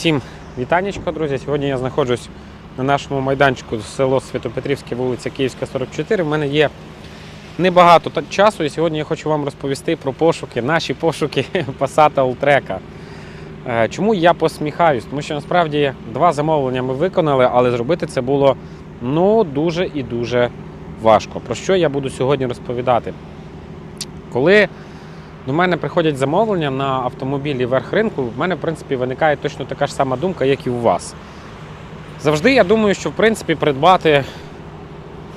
Всім вітанечко, друзі. Сьогодні я знаходжусь на нашому майданчику село Святопетрівське, вулиця Київська, 44. В мене є небагато часу, і сьогодні я хочу вам розповісти про пошуки, наші пошуки Passat Alltrack. Е, Чому я посміхаюсь? Тому що насправді два замовлення ми виконали, але зробити це було ну дуже і дуже важко. Про що я буду сьогодні розповідати? Коли до мене приходять замовлення на автомобілі верх ринку, в мене, в принципі, виникає точно така ж сама думка, як і у вас. Завжди я думаю, що в принципі придбати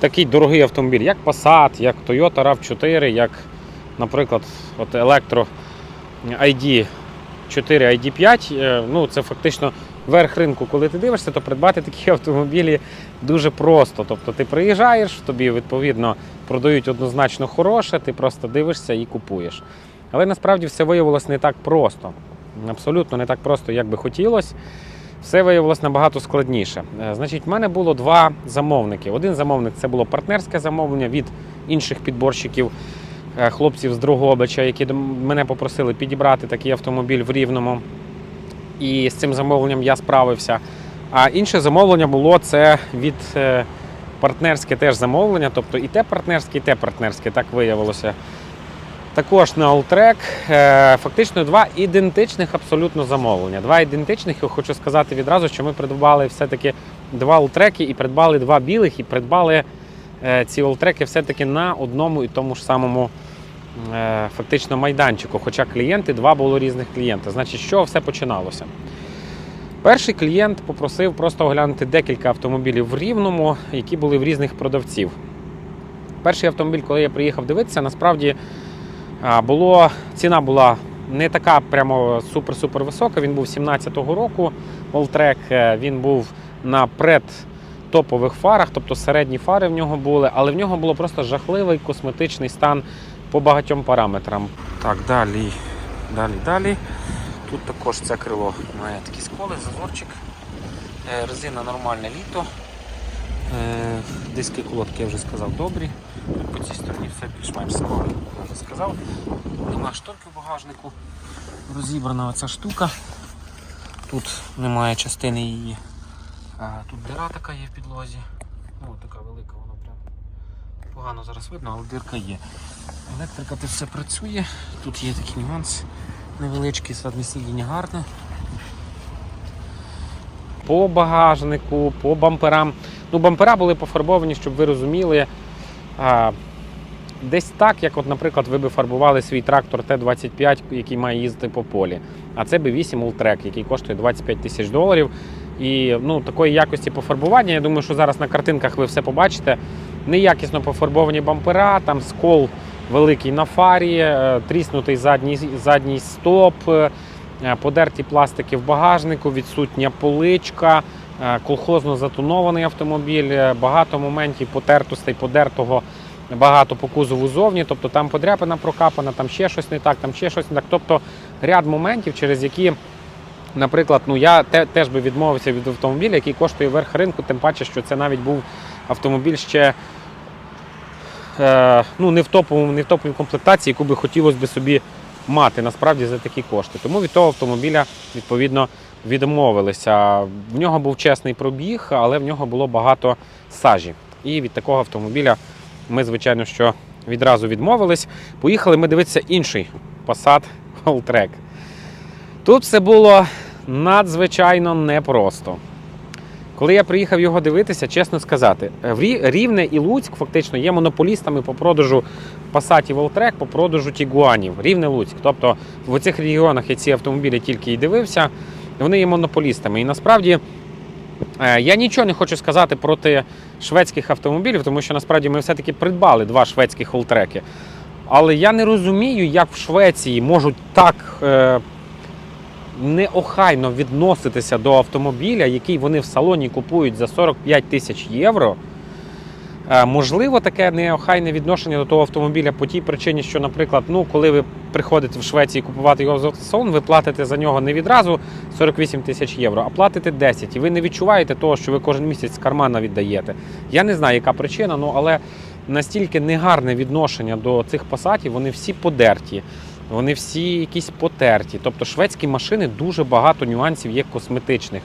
такий дорогий автомобіль, як Passat, як Toyota RAV4, як, наприклад, от електро ID 4 ID5, е, ну це фактично верх ринку. Коли ти дивишся, то придбати такі автомобілі дуже просто. Тобто ти приїжджаєш, тобі відповідно продають однозначно хороше, ти просто дивишся і купуєш. Але насправді все виявилось не так просто. Абсолютно не так просто, як би хотілося. Все виявилось набагато складніше. Е, Значить, в мене було два замовники. Один замовник це було партнерське замовлення від інших підборщиків, е, хлопців з Другобича, які мене попросили підібрати такий автомобіль в Рівному. І з цим замовленням я справився. А інше замовлення було це від е, партнерське теж замовлення, тобто і те партнерське, і те партнерське, так виявилося. Також на Alltrack. Е, Фактично два ідентичних абсолютно замовлення. Два ідентичних, і хочу сказати відразу, що ми придбали все-таки два Alltrack і придбали два білих, і придбали е, ці Alltrack все-таки на одному і тому ж самому е, фактично майданчику. Хоча клієнти, два було різних клієнти. Значить, з все починалося? Перший клієнт попросив просто оглянути декілька автомобілів в Рівному, які були в різних продавців. Перший автомобіль, коли я приїхав дивитися, насправді було, ціна була не така прямо супер-супер висока. Він був 17-го року. Alltrack, е, він був на предтопових фарах, тобто середні фари в нього були, але в нього було просто жахливий косметичний стан по багатьом параметрам. Так, далі, далі, далі. Тут також це крило має такі сколи, зазорчик. Е, Резина нормальне літо. Е, Диски колодки я вже сказав добрі. По цій стороні все більш-менш скоро, я вже сказав. Нема шторки в багажнику. Розібрана оця штука. Тут немає частини її. Тут дира така є в підлозі. Ну, така велика, вона прям погано зараз видно, але дирка є. Електрика тут все працює. Тут є такий нюанс невеличкий, заднє сидіння гарне. По багажнику, по бамперам. Ну, бампера були пофарбовані, щоб ви розуміли. А, десь так, як, от, наприклад, ви би фарбували свій трактор Т-25, який має їздити по полі. А це B8 Ultrek, який коштує 25 тисяч доларів. І ну, такої якості пофарбування, я думаю, що зараз на картинках ви все побачите. Неякісно пофарбовані бампера, там скол великий на фарі, е, тріснутий задній, задній стоп, е, подерті пластики в багажнику, відсутня поличка, е, колхозно затонований автомобіль, е, багато моментів потертостей, подертого багато по кузову зовні. Тобто там подряпина прокапана, там ще щось не так, там ще щось не так. Тобто ряд моментів, через які, наприклад, ну я те, теж би відмовився від автомобіля, який коштує верх ринку, тим паче, що це навіть був автомобіль ще е, ну, не в топовому, не в топовій комплектації, яку би хотілося би собі мати насправді за такі кошти. Тому від того автомобіля відповідно відмовилися. В нього був чесний пробіг, але в нього було багато сажі. І від такого автомобіля ми, звичайно, що відразу відмовились. Поїхали ми дивитися інший Passat Alltrack. Тут все було надзвичайно непросто. Коли я приїхав його дивитися, чесно сказати, Рівне і Луцьк фактично є монополістами по продажу Passat Alltrack, по продажу Тігуанів. Рівне Луцьк. Тобто в цих регіонах я ці автомобілі тільки і дивився, вони є монополістами. І насправді е, я нічого не хочу сказати проти шведських автомобілів, тому що насправді ми все-таки придбали два шведських Alltrack. Але я не розумію, як в Швеції можуть так е, неохайно відноситися до автомобіля, який вони в салоні купують за 45 тисяч євро. Е, Можливо, таке неохайне відношення до того автомобіля по тій причині, що, наприклад, ну, коли ви приходите в Швеції купувати його з автосалону, ви платите за нього не відразу 48 тисяч євро, а платите 10. І ви не відчуваєте того, що ви кожен місяць з кармана віддаєте. Я не знаю, яка причина, ну але настільки негарне відношення до цих пасатів, вони всі подерті. Вони всі якісь потерті. Тобто шведські машини дуже багато нюансів є косметичних.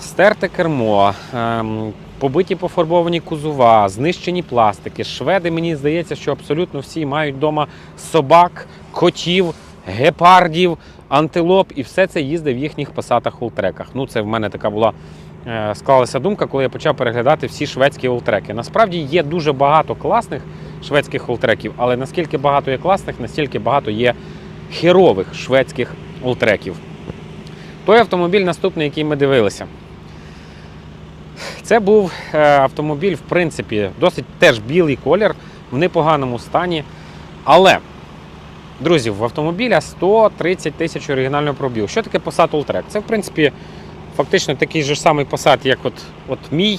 Стерте кермо, ем, побиті пофарбовані кузова, знищені пластики. Шведи, мені здається, що абсолютно всі мають вдома собак, котів, гепардів, антилоп, і все це їздить в їхніх пасатах ултреках. Ну, це в мене така була е, склалася думка, коли я почав переглядати всі шведські ултреки. Насправді є дуже багато класних шведських ултреків, але наскільки багато є класних, настільки багато є херових шведських ултреків. Той автомобіль наступний, який ми дивилися. Це був е, автомобіль, в принципі, досить теж білий колір, в непоганому стані. Але, друзі, в автомобіля 130 тисяч оригінального пробігу. Що таке Passat Alltrack? Це, в принципі, фактично такий же самий Passat, як от, от мій.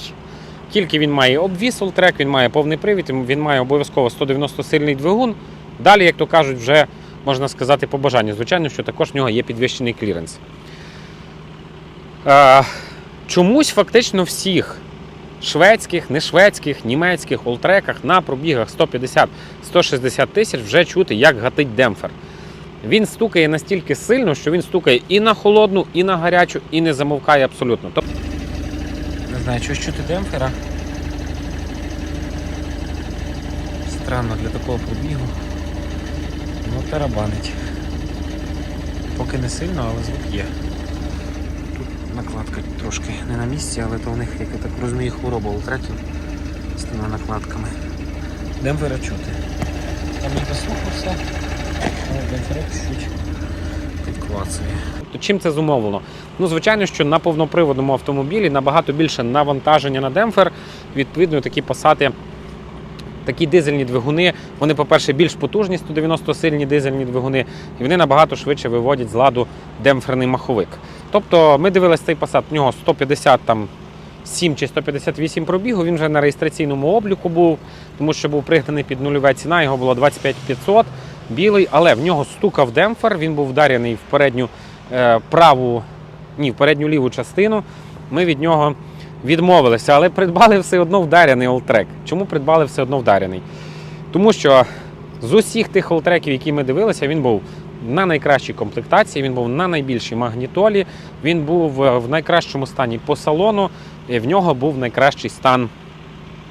Тільки він має обвіс Alltrack, він має повний привід, він має обов'язково 190 сильний двигун. Далі, як то кажуть, вже можна сказати по бажанню. Звичайно, що також в нього є підвищений кліренс. Е, чомусь фактично всіх шведських, не шведських, німецьких олтреках на пробігах 150-160 тисяч вже чути, як гатить демпфер. Він стукає настільки сильно, що він стукає і на холодну, і на гарячу, і не замовкає абсолютно. Знаю, що чути демпфера. Странно для такого пробігу. Ну, тарабанить. Поки не сильно, але звук є. Тут накладка трошки не на місці, але то у них, як я так розумію, хвороба у треків з тими накладками. Демпфера чути. Там не дослухався, але демпфера чуть підклацує. Тобто чим це зумовлено? Ну, звичайно, що на повноприводному автомобілі набагато більше навантаження на демпфер. Відповідно, такі пасати такі дизельні двигуни, вони, по-перше, більш потужні, 190 сильні дизельні двигуни, і вони набагато швидше виводять з ладу демпферний маховик. Тобто ми дивилися цей Passat, в нього 150 там. 7 чи 158 пробігу, він вже на реєстраційному обліку був, тому що був пригнаний під нульова ціна, його було 25 500, білий, але в нього стукав демпфер, він був вдарений в передню е, праву, ні, в передню ліву частину. Ми від нього відмовилися, але придбали все одно вдаряний олтрек. Чому придбали все одно вдаряний? Тому що з усіх тих олтреків, які ми дивилися, він був на найкращій комплектації, він був на найбільшій магнітолі, він був е, в найкращому стані по салону, і в нього був найкращий стан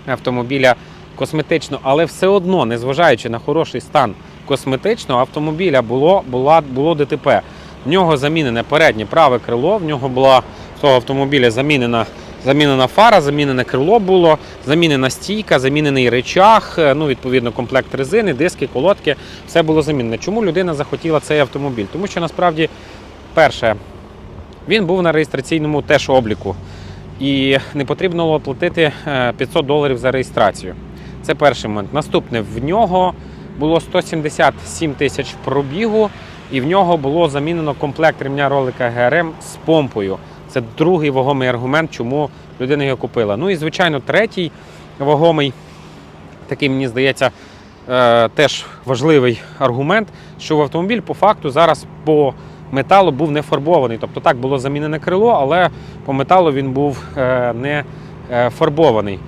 автомобіля косметично, але все одно, незважаючи на хороший стан косметичного, автомобіля було, була, було ДТП. В нього замінене переднє праве крило, в нього була того автомобіля замінена Замінена фара, замінене крило було, замінена стійка, замінений речах, е, ну, відповідно, комплект резини, диски, колодки. Все було замінене. Чому людина захотіла цей автомобіль? Тому що насправді, перше, він був на реєстраційному теж обліку. І не потрібно було платити е, 500 доларів за реєстрацію. Це перший момент. Наступне, в нього було 177 тисяч пробігу, і в нього було замінено комплект ремня ролика ГРМ з помпою. Це другий вагомий аргумент, чому людина його купила. Ну і звичайно, третій вагомий, такий, мені здається, е, теж важливий аргумент, що в автомобіль по факту зараз по металу був не фарбований. Тобто так було замінене крило, але по металу він був е, не е, фарбований.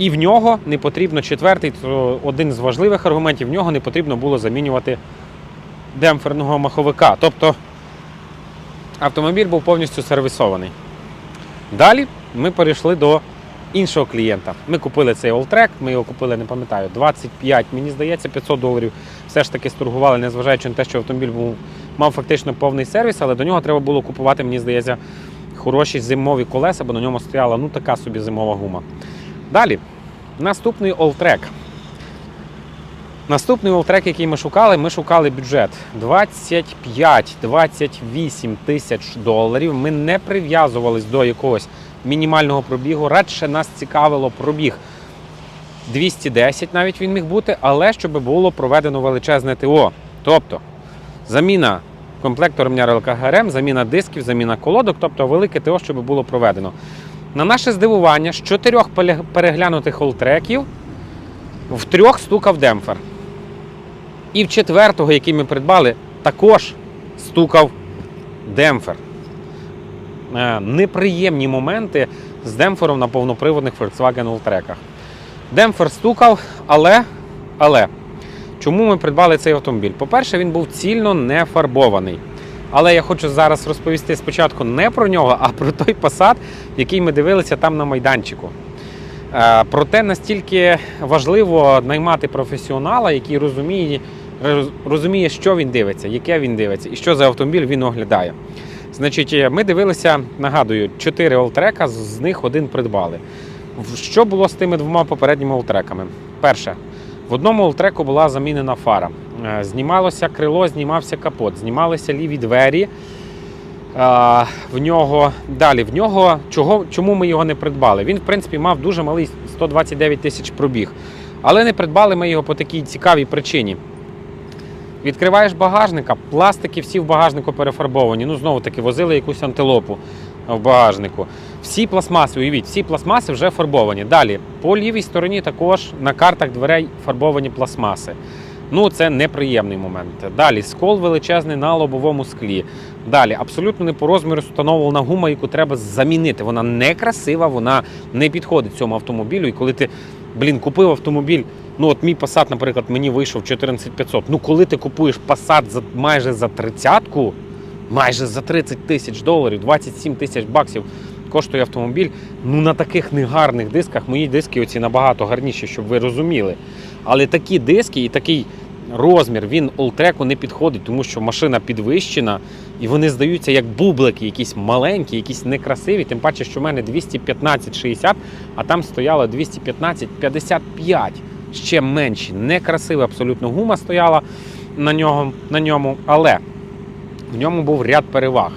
І в нього не потрібно четвертий, то один з важливих аргументів, в нього не потрібно було замінювати демпферного маховика. Тобто автомобіль був повністю сервісований. Далі ми перейшли до іншого клієнта. Ми купили цей Alltrack, ми його купили, не пам'ятаю, 25, мені здається, 500 доларів. Все ж таки сторгували, незважаючи на те, що автомобіль був, мав фактично повний сервіс, але до нього треба було купувати, мені здається, хороші зимові колеса, бо на ньому стояла ну така собі зимова гума. Далі, наступний Alltrack. Наступний олтрек, який ми шукали, ми шукали бюджет 25-28 тисяч доларів. Ми не прив'язувались до якогось мінімального пробігу. Радше нас цікавило пробіг 210, навіть він міг бути, але щоб було проведено величезне ТО. Тобто заміна комплекту ремня РЛК ГРМ, заміна дисків, заміна колодок, тобто велике ТО, щоб було проведено. На наше здивування, з чотирьох переглянутих олтреків в трьох стукав демпфер. І в четвертого, який ми придбали, також стукав демпфер. Е, Неприємні моменти з демпфером на повноприводних Volkswagen Alltrack. Демпфер стукав, але, але Чому ми придбали цей автомобіль? По-перше, він був цільно не фарбований. Але я хочу зараз розповісти спочатку не про нього, а про той Passat, який ми дивилися там на майданчику. Е, Проте настільки важливо наймати професіонала, який розуміє, розуміє, що він дивиться, яке він дивиться і що за автомобіль він оглядає. Значить, е, ми дивилися, нагадую, 4 олтрека, з них один придбали. Що було з тими двома попередніми олтреками? Перше, в одному олтреку була замінена фара. Е, Знімалося крило, знімався капот, знімалися ліві двері. В нього далі. В нього чого, чому ми його не придбали? Він, в принципі, мав дуже малий 129 тисяч пробіг. Але не придбали ми його по такій цікавій причині. Відкриваєш багажника, пластики всі в багажнику перефарбовані. Ну, знову таки, возили якусь антилопу в багажнику. Всі пластмаси, уявіть, всі пластмаси вже фарбовані. Далі, по лівій стороні також на картах дверей фарбовані пластмаси. Ну, це неприємний момент. Далі скол величезний на лобовому склі. Далі, абсолютно не по розміру встановлена гума, яку треба замінити. Вона не красива, вона не підходить цьому автомобілю. І коли ти, блін, купив автомобіль, ну от мій Passat, наприклад, мені вийшов 14500. Ну, коли ти купуєш Passat за майже за тридцятку, майже за 30 тисяч доларів, 27 тисяч баксів коштує автомобіль. Ну на таких негарних дисках мої диски оці набагато гарніші, щоб ви розуміли. Але такі диски і такий розмір він олтреку не підходить, тому що машина підвищена, і вони здаються як бублики, якісь маленькі, якісь некрасиві. Тим паче, що в мене 215-60, а там стояло 215-55, ще менші. Некрасива абсолютно гума стояла на нього, на ньому, але в ньому був ряд переваг.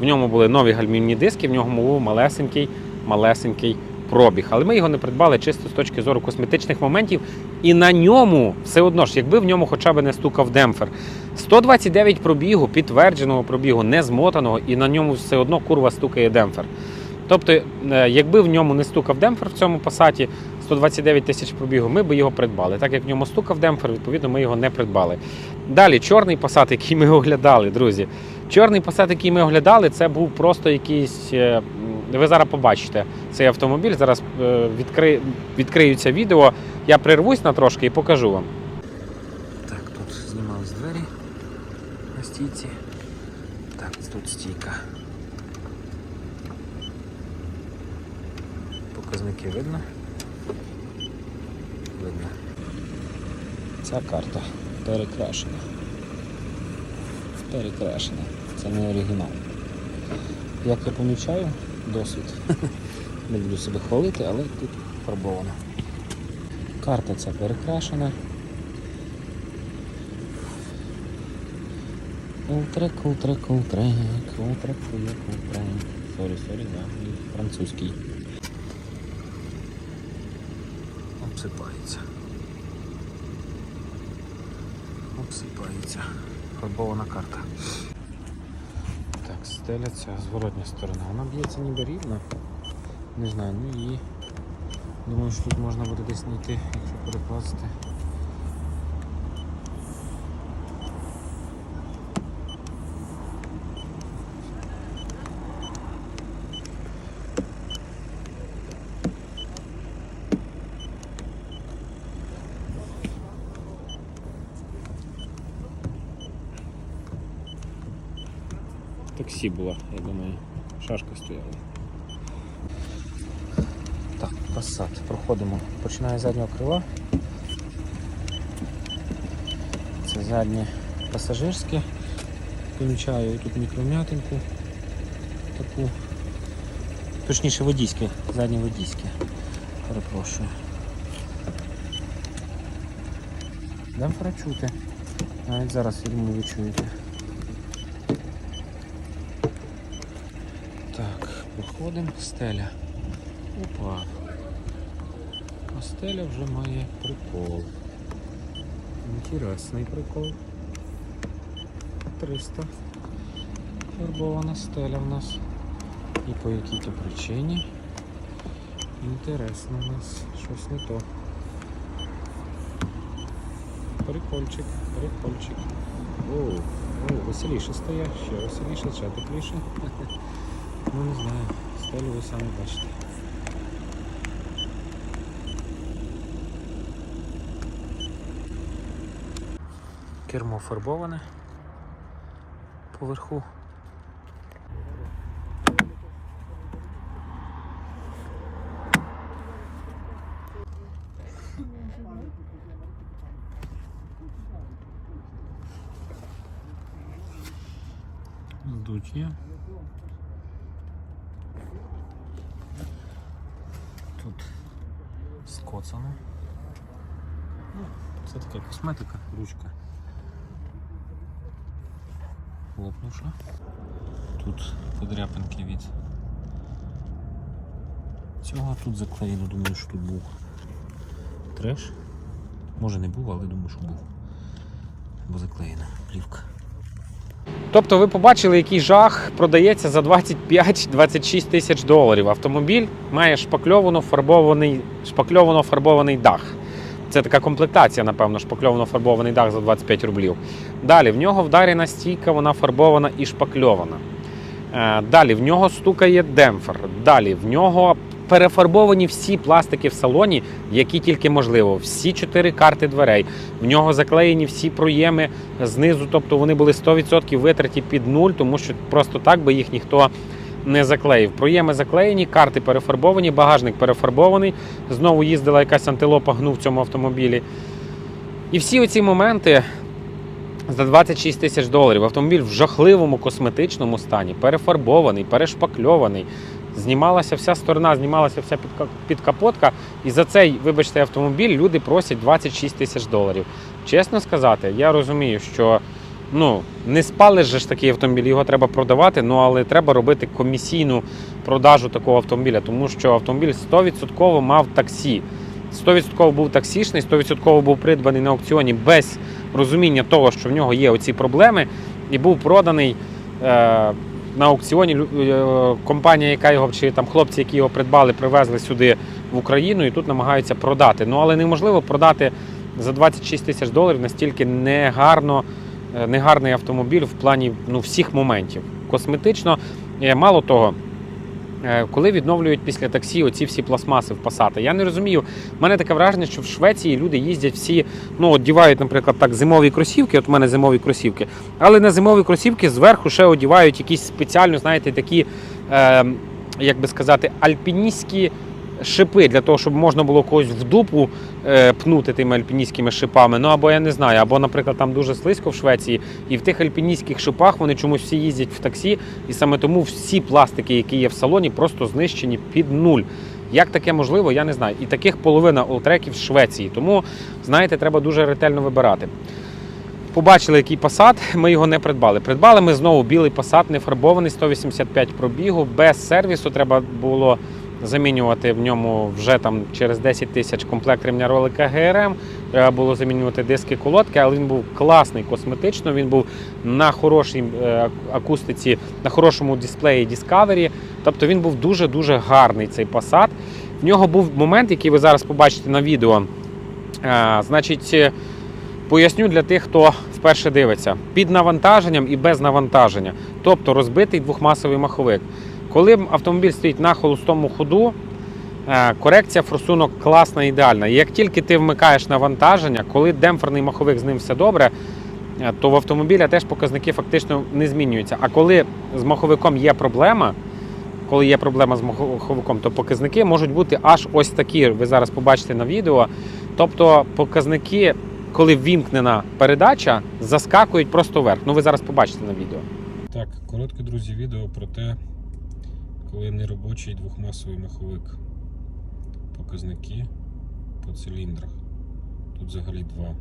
В ньому були нові гальмівні диски, в ньому був малесенький, малесенький пробіг. Але ми його не придбали чисто з точки зору косметичних моментів. І на ньому все одно ж, якби в ньому хоча б не стукав демпфер. 129 пробігу, підтвердженого пробігу, не змотаного, і на ньому все одно курва стукає демпфер. Тобто, е, якби в ньому не стукав демпфер в цьому пасаті 129 тисяч пробігу, ми б його придбали. Так як в ньому стукав демпфер, відповідно, ми його не придбали. Далі, чорний пасат, який ми оглядали, друзі. Чорний пасат, який ми оглядали, це був просто якийсь. е, Ви зараз побачите цей автомобіль. Зараз е, відкри... відкриються відео. Я прервусь на трошки і покажу вам. Так, тут знімались двері на стійці. Так, тут стійка. Показники? Видно. Ця карта перекрашена. Перекрашена. Це не оригінал. Як я помічаю, досвід. Не буду себе хвалити, але тут фарбовано. Карта ця перекрашена. Ултрек, ултрек, ултрек, ултрек, ултрек, ултрек. Сорі, сорі, да, французький. Обсипається. Обсипається. Фарбована карта. Так, стеля ця зворотня сторона. Вона б'ється ніби рівно. Не знаю, ну її. Думаю, що тут можна буде десь знайти, якщо перекласти. Таксі була, я думаю, шашка стояла. Так, Passat. Проходимо. Починає з заднього крила. Це заднє пасажирське. Помічаю тут мікром'ятинку таку. Точніше водійське, заднє водійське. Перепрошую. Демпфера чути. Навіть зараз я думаю, ви чуєте. Так, проходимо стеля. Опа. А стеля вже має прикол. Інтересний прикол. 300. Фарбована стеля в нас. І по якій-то причині. Інтересно у нас. Щось не то. Прикольчик, прикольчик. Оу, оу, веселіше стає, ще веселіше, ще тепліше. Ну не знаю, стелю ви самі бачите. Кермо фарбоване поверху. Здуття. Тут скоцано. Ну, це така косметика, ручка. Лопнувша. Тут подряпинки від цього тут заклеєно, думаю, що тут був треш. Може не був, але думаю, що був. Бо заклеєна плівка. Тобто ви побачили, який жах продається за 25-26 тисяч доларів. Автомобіль має шпакльовано фарбований, шпакльовано фарбований дах. Це така комплектація, напевно, шпакльовано фарбований дах за 25 рублів. Далі в нього вдарена стійка, вона фарбована і шпакльована. Е, Далі в нього стукає демпфер. Далі в нього перефарбовані всі пластики в салоні, які тільки можливо. Всі чотири карти дверей. В нього заклеєні всі проєми знизу, тобто вони були 100% витраті під нуль, тому що просто так би їх ніхто не заклеїв. Проєми заклеєні, карти перефарбовані, багажник перефарбований. Знову їздила якась антилопа гну в цьому автомобілі. І всі оці моменти за 26 тисяч доларів. Автомобіль в жахливому косметичному стані, перефарбований, перешпакльований. Знімалася вся сторона, знімалася вся підкапотка. І за цей, вибачте, автомобіль люди просять 26 тисяч доларів. Чесно сказати, я розумію, що ну, не спалиш же ж такий автомобіль, його треба продавати, ну але треба робити комісійну продажу такого автомобіля, тому що автомобіль 100% мав таксі. 100% був таксішний, 100% був придбаний на аукціоні без розуміння того, що в нього є оці проблеми, і був проданий е, на аукціоні е, компанія, яка його чи там хлопці, які його придбали, привезли сюди в Україну і тут намагаються продати. Ну але неможливо продати за 26 тисяч доларів настільки негарно, е, негарний автомобіль в плані ну, всіх моментів. Косметично, е, мало того. Е, Коли відновлюють після таксі оці всі пластмаси в пасати, я не розумію. У мене таке враження, що в Швеції люди їздять всі, ну одівають, наприклад, так, зимові кросівки. От у мене зимові кросівки, але на зимові кросівки зверху ще одівають якісь спеціально, знаєте, такі, е, як би сказати, альпіністські шипи для того, щоб можна було когось в дупу е, пнути тими альпіністськими шипами. Ну або я не знаю, або, наприклад, там дуже слизько в Швеції, і в тих альпіністських шипах вони чомусь всі їздять в таксі, і саме тому всі пластики, які є в салоні, просто знищені під нуль. Як таке можливо, я не знаю. І таких половина олтреків в Швеції. Тому, знаєте, треба дуже ретельно вибирати. Побачили, який посад, ми його не придбали. Придбали ми знову білий посад, не фарбований, 185 пробігу, без сервісу. Треба було замінювати в ньому вже там через 10 тисяч комплект ремня ролика ГРМ. Треба було замінювати диски колодки, але він був класний косметично. Він був на хорошій е, акустиці, на хорошому дисплеї Discovery. Тобто він був дуже-дуже гарний цей Passat. В нього був момент, який ви зараз побачите на відео. Е, Значить, е, поясню для тих, хто вперше дивиться: під навантаженням і без навантаження, тобто розбитий двохмасовий маховик. Коли автомобіль стоїть на холостому ходу, е, корекція форсунок класна, ідеальна. Як тільки ти вмикаєш навантаження, коли демпферний маховик з ним все добре, е, то в автомобіля теж показники фактично не змінюються. А коли з маховиком є проблема, коли є проблема з маховиком, то показники можуть бути аж ось такі. Ви зараз побачите на відео. Тобто показники, коли ввімкнена передача, заскакують просто вверх. Ну ви зараз побачите на відео. Так, коротке, друзі, відео про те, коли неробочий двохмасовий маховик. Показники по циліндрах. Тут взагалі два.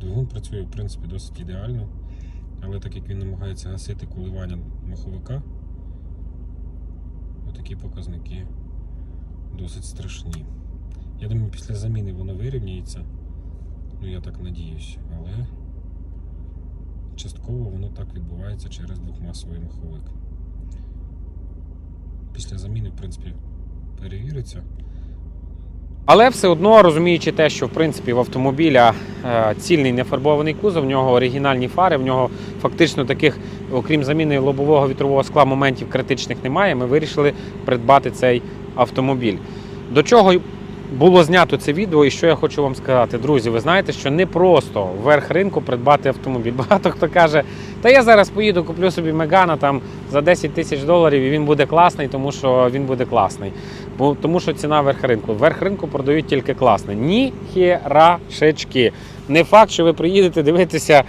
Двигун працює, в принципі, досить ідеально, але так як він намагається гасити коливання маховика, отакі показники досить страшні. Я думаю, після заміни воно вирівняється. Ну, я так надіюсь, але частково воно так відбувається через двохмасовий маховик. Після заміни, в принципі, перевіриться. Але все одно розуміючи те, що в принципі в автомобіля е, цільний нефарбований кузов, в нього оригінальні фари, в нього фактично таких, окрім заміни лобового вітрового скла, моментів критичних немає. Ми вирішили придбати цей автомобіль. До чого було знято це відео, і що я хочу вам сказати, друзі, ви знаєте, що не просто вверх ринку придбати автомобіль. Багато хто каже, та я зараз поїду, куплю собі Мегана там за 10 тисяч доларів, і він буде класний, тому що він буде класний. Бо тому що ціна верх ринку. Верх ринку продають тільки класне. Ні херашечки. Не факт, що ви приїдете дивитися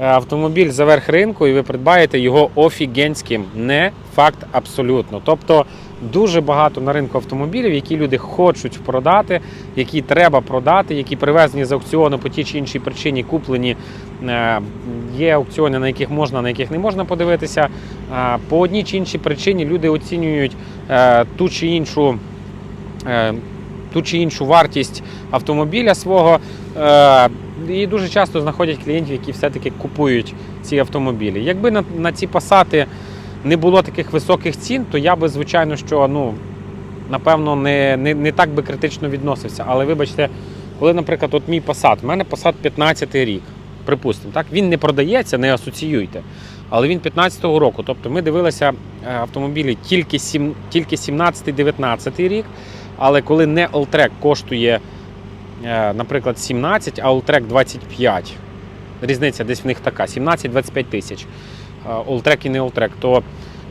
е, автомобіль за верх ринку і ви придбаєте його офігенським. Не факт абсолютно. Тобто дуже багато на ринку автомобілів, які люди хочуть продати, які треба продати, які привезені з аукціону по тій чи іншій причині, куплені. Е, Є аукціони, на яких можна, на яких не можна подивитися. Е, По одній чи іншій причині люди оцінюють е, ту чи іншу. Ту чи іншу вартість автомобіля свого і дуже часто знаходять клієнтів, які все-таки купують ці автомобілі. Якби на, на ці пасати не було таких високих цін, то я би, звичайно, що ну, напевно, не, не, не так би критично відносився. Але вибачте, коли, наприклад, от мій Passat, в мене Passat 15 рік, припустимо, так, він не продається, не асоціюйте. Але він 15-го року. Тобто ми дивилися е, автомобілі тільки, сім, тільки 17-19 рік. Але коли не Alltrack коштує, е, наприклад, 17, а Alltrack 25, різниця десь в них така: 17-25 тисяч. Е, Alltrack і не Alltrack, то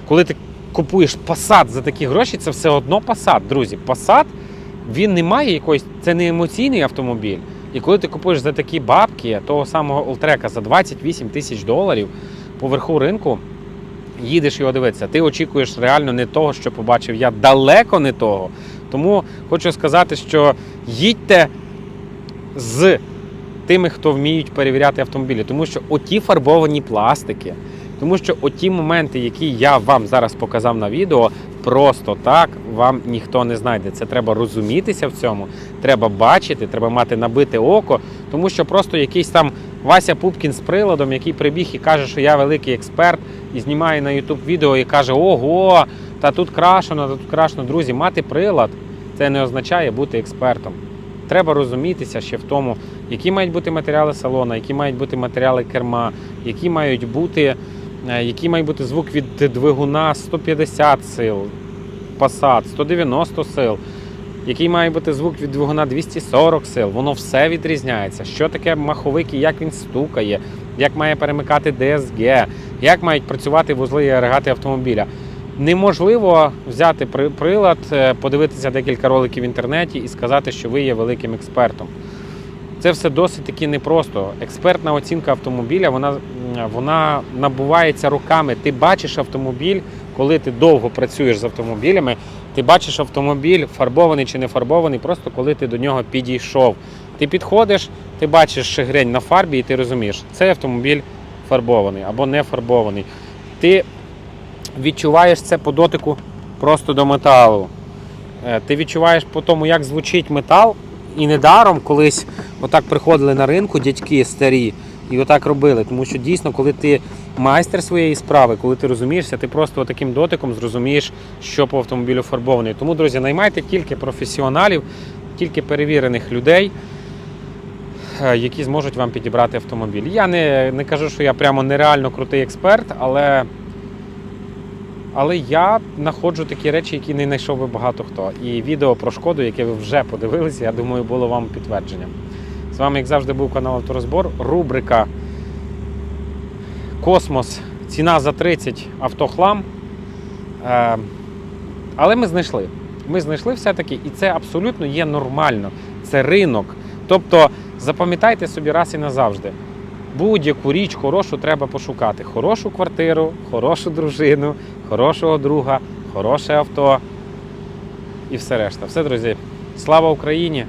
коли ти купуєш Passat за такі гроші, це все одно Passat, друзі. Passat, він не має якоїсь, це не емоційний автомобіль. І коли ти купуєш за такі бабки того самого Alltrack за 28 тисяч доларів по верху ринку, їдеш його дивитися, ти очікуєш реально не того, що побачив я, далеко не того. Тому хочу сказати, що їдьте з тими, хто вміють перевіряти автомобілі, тому що оті фарбовані пластики, тому що оті моменти, які я вам зараз показав на відео, просто так вам ніхто не знайде. Це треба розумітися в цьому, треба бачити, треба мати набите око, тому що просто якийсь там Вася Пупкін з приладом, який прибіг і каже, що я великий експерт, і знімає на YouTube відео і каже: Ого, та тут крашено, та тут крашено. Друзі, мати прилад це не означає бути експертом. Треба розумітися ще в тому, які мають бути матеріали салона, які мають бути матеріали керма, які мають бути, який має бути звук від двигуна 150 сил, Passat, 190 сил, який має бути звук від двигуна 240 сил. Воно все відрізняється. Що таке маховик і як він стукає, як має перемикати DSG, як мають працювати вузли і агрегати автомобіля. Неможливо взяти прилад, е, подивитися декілька роликів в інтернеті і сказати, що ви є великим експертом. Це все досить таки непросто. Експертна оцінка автомобіля вона, вона набувається руками. Ти бачиш автомобіль, коли ти довго працюєш з автомобілями, ти бачиш автомобіль, фарбований чи не фарбований, просто коли ти до нього підійшов. Ти підходиш, ти бачиш шигрень на фарбі, і ти розумієш, цей автомобіль фарбований або не фарбований. Ти відчуваєш це по дотику просто до металу. Е, Ти відчуваєш по тому, як звучить метал, і недаром колись отак приходили на ринку дядьки старі і отак робили. Тому що дійсно, коли ти майстер своєї справи, коли ти розумієшся, ти просто таким дотиком зрозумієш, що по автомобілю фарбований. Тому, друзі, наймайте тільки професіоналів, тільки перевірених людей. е, Які зможуть вам підібрати автомобіль. Я не, не кажу, що я прямо нереально крутий експерт, але але я знаходжу такі речі, які не знайшов би багато хто. І відео про шкоду, яке ви вже подивилися, я думаю, було вам підтвердженням. З вами, як завжди, був канал Авторозбор. Рубрика Космос. Ціна за 30 автохлам. Е, але ми знайшли. Ми знайшли все-таки, і це абсолютно є нормально. Це ринок. Тобто запам'ятайте собі раз і назавжди. Будь-яку річ хорошу треба пошукати. Хорошу квартиру, хорошу дружину, хорошого друга, хороше авто і все решта. Все, друзі. Слава Україні!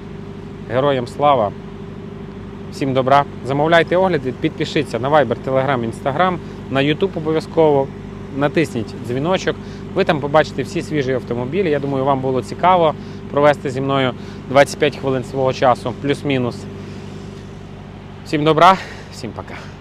Героям слава! Всім добра! Замовляйте огляди, підпишіться на Viber, Telegram, Instagram, на YouTube обов'язково. Натисніть дзвіночок. Ви там побачите всі свіжі автомобілі. Я думаю, вам було цікаво провести зі мною 25 хвилин свого часу, плюс-мінус. Всім добра, всім пока.